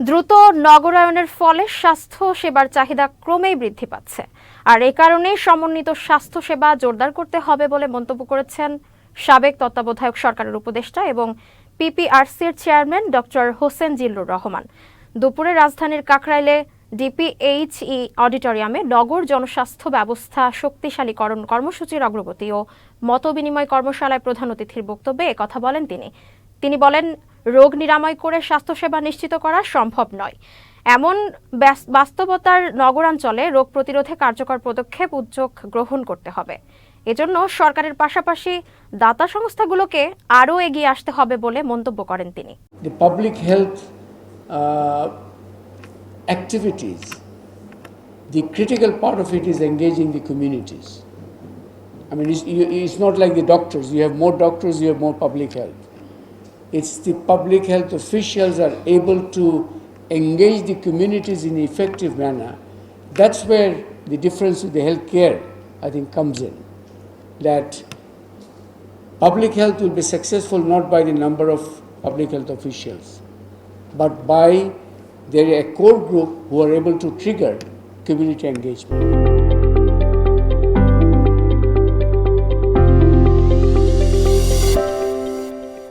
দ্রুত নগরায়নের ফলে স্বাস্থ্য সেবার চাহিদা ক্রমেই বৃদ্ধি পাচ্ছে। আর এ কারণেই সমন্বিত স্বাস্থ্য সেবা জোরদার করতে হবে বলে মন্তব্য করেছেন সাবেক তত্ত্বাবধায়ক সরকারের উপদেষ্টা এবং পিপিআরসির চেয়ারম্যান ডক্টর হোসেন জিল্লুর রহমান। দুপুরে রাজধানীর কাকরাইলে ডিপিএইচই অডিটোরিয়ামে নগর জনস্বাস্থ্য ব্যবস্থা শক্তিশালীকরণ কর্মসূচির অগ্রগতি ও মতবিনিময় কর্মশালায় প্রধান অতিথির বক্তব্যে কথা বলেন তিনি। তিনি বলেন রোগ নিরাময় করে স্বাস্থ্যসেবা নিশ্চিত করা সম্ভব নয়। এমন বাস্তবতার নগরাঞ্চলে রোগ প্রতিরোধে কার্যকর পদক্ষেপ উদ্যোগ গ্রহণ করতে হবে। এজন্য সরকারের পাশাপাশি দাতা সংস্থাগুলোকে আরও এগিয়ে আসতে হবে বলে মন্তব্য করেন তিনি। Public health activities the critical part of it is engaging the communities I mean is not like the doctors you have more doctors you have more public health It's the public health officials are able to engage the communities in an effective manner. That's where the difference with the healthcare, I think, comes in. That Public health will be successful not by the number of public health officials, but by their a core group who are able to trigger community engagement.